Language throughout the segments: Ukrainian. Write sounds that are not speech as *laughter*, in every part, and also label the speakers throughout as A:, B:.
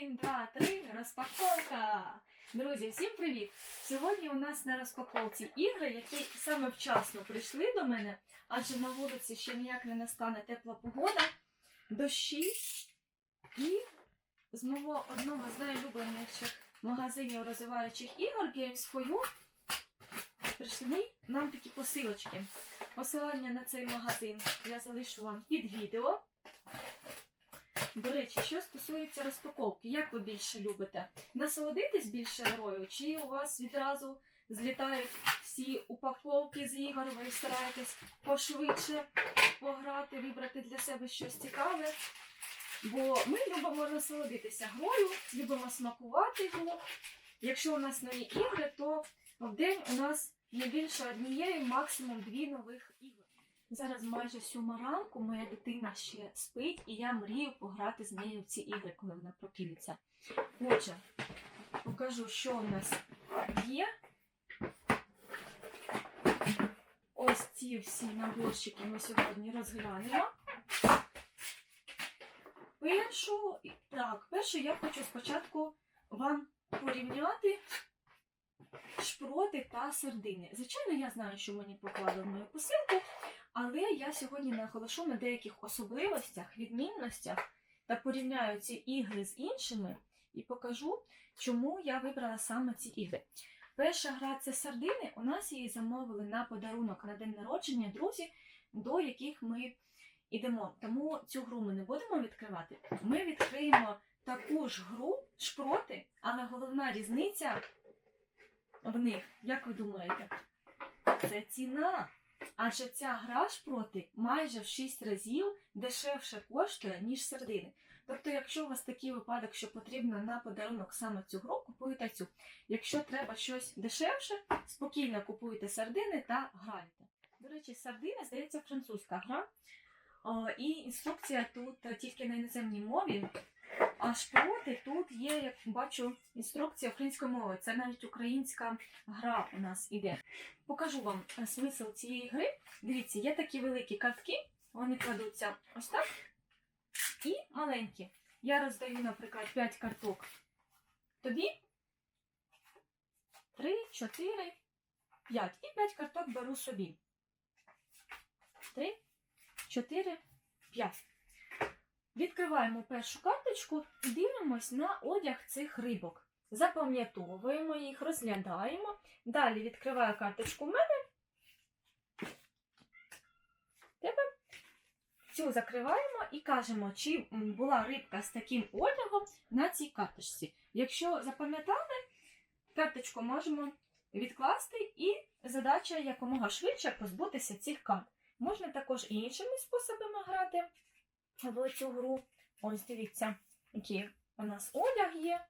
A: Один, два, три, розпаковка! Друзі, всім привіт! Сьогодні у нас на розпаковці ігри, які саме вчасно прийшли до мене, адже на вулиці ще ніяк не настане тепла погода, дощі і з мого одного з найулюбленіших магазинів розвиваючих ігор Games for You прийшли нам такі посилочки. Посилання на цей магазин я залишу вам під відео. До речі, що стосується розпаковки, як ви більше любите? Насолодитись більше грою, чи у вас відразу злітають всі упаковки з ігор, ви стараєтесь пошвидше пограти, вибрати для себе щось цікаве? Бо ми любимо насолодитися грою, любимо смакувати гру. Якщо у нас нові ігри, то в день у нас не більше однієї, максимум дві нових ігор. Зараз майже сьома ранку моя дитина ще спить, і я мрію пограти з нею в ці ігри, коли вона прокинеться. Отже, покажу, що у нас є. Ось ці всі наборчики ми сьогодні розглянемо. Першу, так, першу я хочу спочатку вам порівняти шпроти та сардини. Звичайно, я знаю, що мені поклали в мою посилку, але я сьогодні наголошу на деяких особливостях, відмінностях та порівняю ці ігри з іншими і покажу, чому я вибрала саме ці ігри. Перша гра це сардини. У нас її замовили на подарунок на день народження друзі, до яких ми йдемо. Тому цю гру ми не будемо відкривати. Ми відкриємо таку ж гру шпроти, але головна різниця в них, як ви думаєте, це ціна. Адже ця гра шпроти майже в 6 разів дешевше коштує, ніж сердини. Тобто, якщо у вас такий випадок, що потрібно на подарунок саме цю гру, купуйте цю. Якщо треба щось дешевше, спокійно купуйте сардини та грайте. До речі, сардини, здається, французька гра. І інструкція тут тільки на іноземній мові. А шпроти тут є, як бачу, інструкція українською мовою. Це навіть українська гра у нас іде. Покажу вам е, смисл цієї гри. Дивіться, є такі великі картки, вони кладуться ось так. І маленькі. Я роздаю, наприклад, 5 карток. Тобі 3, 4, 5. І 5 карток беру собі. 3, 4, 5. Відкриваємо першу карточку і дивимось на одяг цих рибок. Запам'ятовуємо їх, розглядаємо. Далі відкриваю карточку в мене. Тебе. Цю закриваємо і кажемо, чи була рибка з таким одягом на цій карточці. Якщо запам'ятали, карточку можемо відкласти, і задача якомога швидше позбутися цих карт. Можна також іншими способами грати в цю гру. Ось дивіться, який у нас одяг є.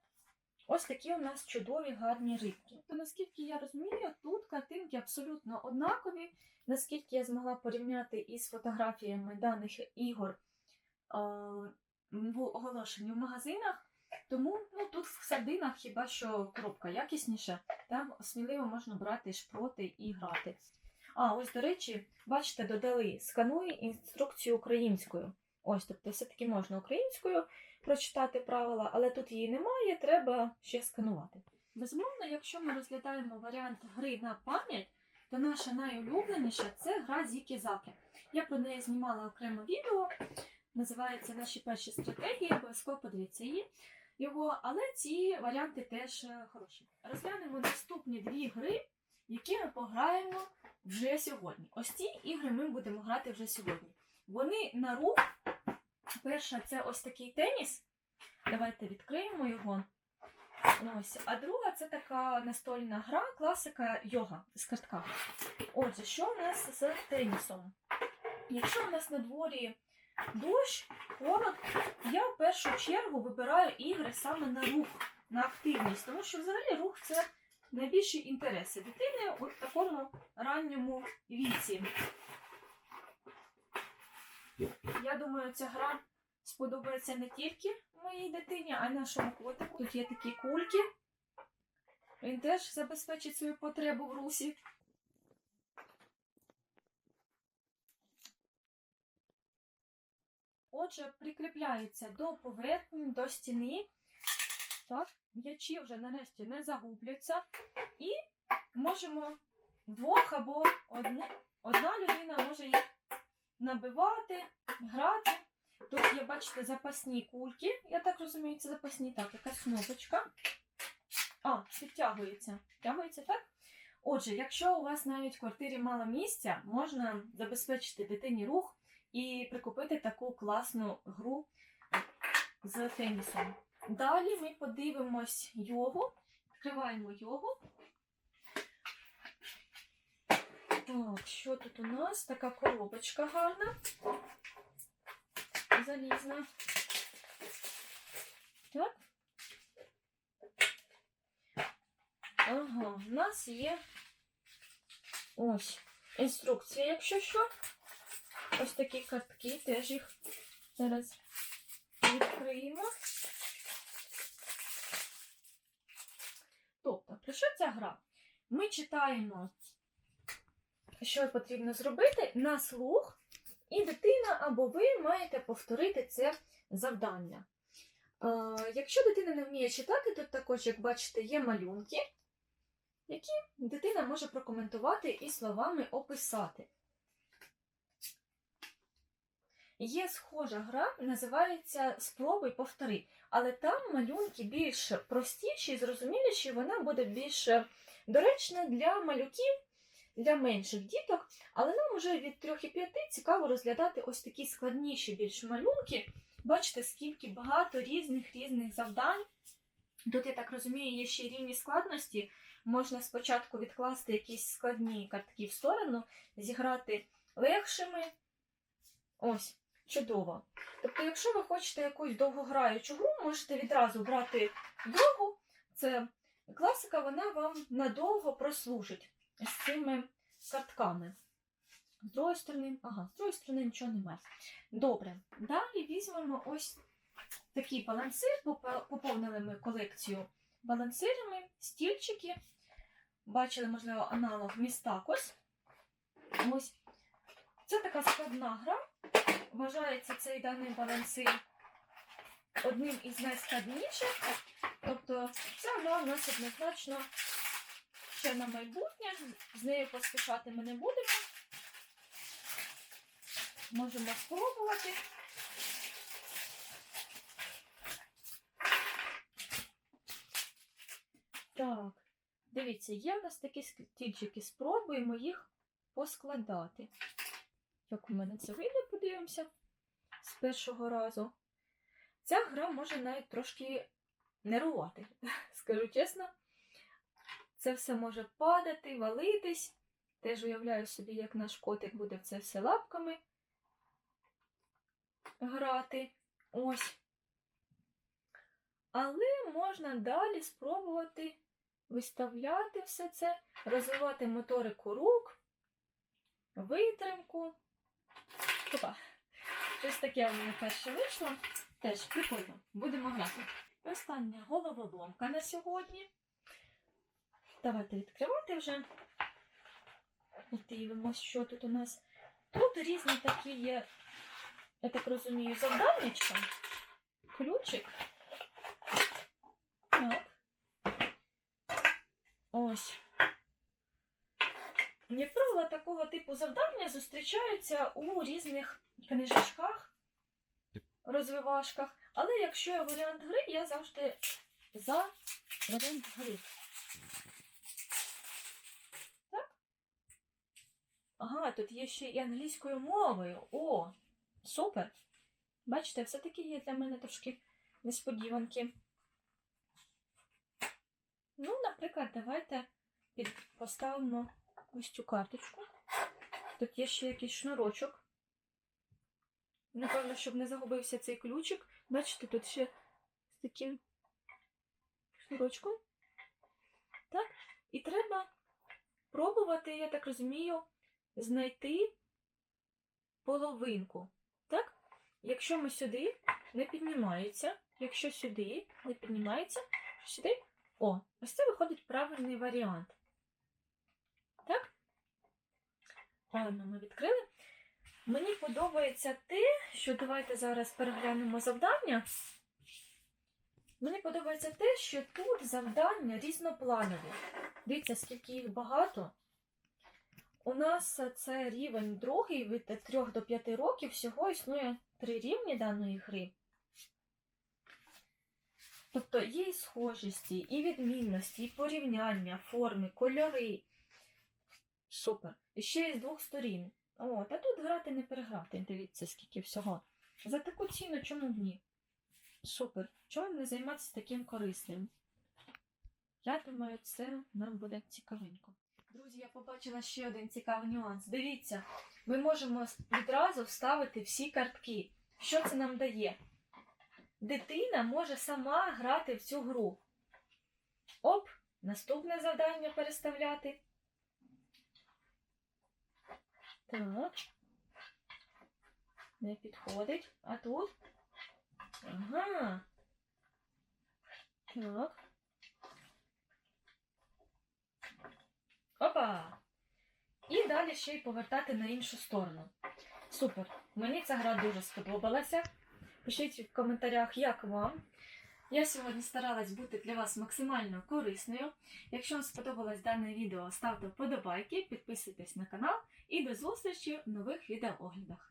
A: Ось такі у нас чудові гарні рибки. То наскільки я розумію, тут картинки абсолютно однакові. Наскільки я змогла порівняти із фотографіями даних ігор в оголошенні в магазинах. Тому ну, тут в сардинах хіба що коробка якісніша, там сміливо можна брати шпроти і грати. А, ось, до речі, бачите, додали скануй інструкцію українською. Ось, тобто, все-таки можна українською прочитати правила, але тут її немає, треба ще сканувати. Безумовно, якщо ми розглядаємо варіант гри на пам'ять, то наша найулюбленіша це гра Зікі-Заки. Я про неї знімала окреме відео, називається Наші перші стратегії, обов'язково подивіться її. Його, але ці варіанти теж е, хороші. Розглянемо наступні дві гри, які ми пограємо вже сьогодні. Ось ці ігри ми будемо грати вже сьогодні. Вони на рух. Перша це ось такий теніс. Давайте відкриємо його. Ось. А друга це така настольна гра, класика йога з картками. Отже, що у нас з тенісом? Якщо у нас на дворі дощ, холод, я в першу чергу вибираю ігри саме на рух, на активність, тому що взагалі рух це найбільші інтереси дитини у такому ранньому віці. Я думаю, ця гра сподобається не тільки моїй дитині, а й нашому котику. Тут є такі кульки. Він теж забезпечить свою потребу в русі. Отже, прикріпляється до поверхні, до стіни Так, м'ячі вже нарешті не загубляться. І можемо двох або одне, одна людина може їх набивати, грати. Тут є, бачите, запасні кульки. Я так розумію, це запасні. Так, якась кнопочка. А, підтягується. Підтягується, так? Отже, якщо у вас навіть в квартирі мало місця, можна забезпечити дитині рух і прикупити таку класну гру з тенісом. Далі ми подивимось йогу. Відкриваємо йогу. Так, що тут у нас? Така коробочка гарна. Залізна. Так. Ага, у нас є ось інструкція, якщо що. Ось такі картки, теж їх зараз відкриємо. Тобто, про що ця гра? Ми читаємо, що потрібно зробити на слух, і дитина або ви маєте повторити це завдання. Е, Якщо дитина не вміє читати, тут також, як бачите, є малюнки, які дитина може прокоментувати і словами описати. Є схожа гра, називається Спробуй повтори, але там малюнки більш простіші, і зрозуміліші, вона буде більш доречна для малюків, для менших діток, але нам вже від 3-5 цікаво розглядати ось такі складніші більш малюнки. Бачите, скільки багато різних різних завдань. Тут, я так розумію, є ще рівні складності. Можна спочатку відкласти якісь складні картки в сторону, зіграти легшими. Ось, чудово. Тобто, якщо ви хочете якусь довгограючу гру, можете відразу брати йогу. Це класика, вона вам надовго прослужить з цими картками. З другої сторони, ага, з другої сторони нічого немає. Добре. Далі візьмемо ось такий балансир. Поповнили ми колекцію балансирами, стільчики. Бачили, можливо, аналог Містакос. Ось. Це така складна гра. Вважається цей даний балансир одним із найскладніших. Тобто ця гра в нас однозначно ще на майбутнє. З нею поспішати ми не будемо. Можемо спробувати. Так, дивіться, є в нас такі стільчики, спробуємо їх поскладати. Як у мене це вийде, подивимося з першого разу. Ця гра може навіть трошки нервувати, *laughs* скажу чесно. Це все може падати, валитись. Теж уявляю собі, як наш котик буде в це все лапками грати. Ось. Але можна далі спробувати виставляти все це, розвивати моторику рук, витримку. Опа. Щось таке у мене перше вийшло. Теж прикольно. Будемо грати. Остання головоломка на сьогодні. Давайте відкривати вже. Дивимось, що тут у нас. Тут різні такі є, я так розумію, завданнячка. Ключик. Так. Ось. Як правило, такого типу завдання зустрічаються у різних книжечках, розвивашках. Але якщо є варіант гри, я завжди за варіант гри. Так? Ага, тут є ще і англійською мовою. О, супер! Бачите, все-таки є для мене трошки несподіванки. Ну, наприклад, давайте поставимо ось цю карточку. Тут є ще якийсь шнурочок. Напевно, щоб не загубився цей ключик. Бачите, тут ще з таким шнурочком. Так? І треба пробувати, я так розумію, знайти половинку. Так? Якщо ми сюди не піднімається, якщо сюди не піднімається, сюди. О, ось це виходить правильний варіант. Так? Правильно ми відкрили. Мені подобається те, що давайте зараз переглянемо завдання. Мені подобається те, що тут завдання різнопланові. Дивіться, скільки їх багато. У нас це рівень другий від 3 до 5 років. Всього існує три рівні даної гри. Тобто є і схожісті, і відмінності, і порівняння, форми, кольори. Супер. І ще й з двох сторін. От, а тут грати не переграти. Дивіться, скільки всього. За таку ціну чому б ні? Супер. Чому не займатися таким корисним? Я думаю, це нам буде цікавенько. Друзі, я побачила ще один цікавий нюанс. Дивіться, ми можемо відразу вставити всі картки. Що це нам дає? Дитина може сама грати в цю гру. Оп, наступне завдання переставляти. Так. Не підходить. А тут? Ага. Так. Опа! І далі ще й повертати на іншу сторону. Супер! Мені ця гра дуже сподобалася. Пишіть в коментарях, як вам. Я сьогодні старалась бути для вас максимально корисною. Якщо вам сподобалось дане відео, ставте вподобайки, підписуйтесь на канал і до зустрічі в нових відеооглядах.